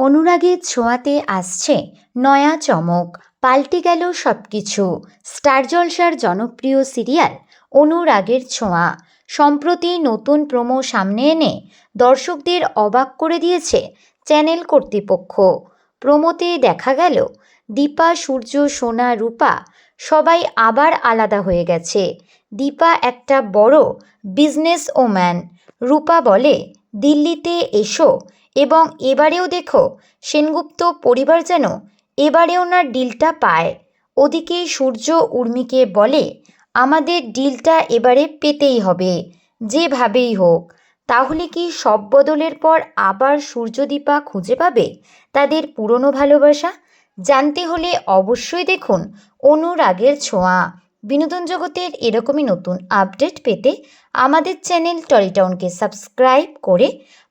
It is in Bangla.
অনুরাগের ছোঁয়াতে আসছে নয়া চমক, পাল্টে গেল সব কিছু স্টার জলসার জনপ্রিয় সিরিয়াল, অনুরাগের ছোঁয়া। সম্প্রতি নতুন প্রোমো সামনে এনে দর্শকদের অবাক করে দিয়েছে চ্যানেল কর্তৃপক্ষ। প্রোমোতে দেখা গেল, দীপা, সূর্য, সোনা, রূপা সবাই আবার আলাদা হয়ে গেছে। দীপা একটা বড় বিজনেস ওম্যান রূপা বলে, দিল্লিতে এসো এবং এবারেও দেখো সেনগুপ্ত পরিবার যেন এবারে ওনার ডিলটা পায়। ওদিকে সূর্য উর্মিকে বলে, আমাদের ডিলটা এবারে পেতেই হবে, যেভাবেই হোক। তাহলে কি সব বদলের পর আবার সূর্যদীপা খুঁজে পাবে তাদের পুরনো ভালোবাসা? জানতে হলে অবশ্যই দেখুন অনুরাগের ছোঁয়া। বিনোদন জগতের এরকমই নতুন আপডেট পেতে আমাদের চ্যানেল টলিটাউনকে সাবস্ক্রাইব করে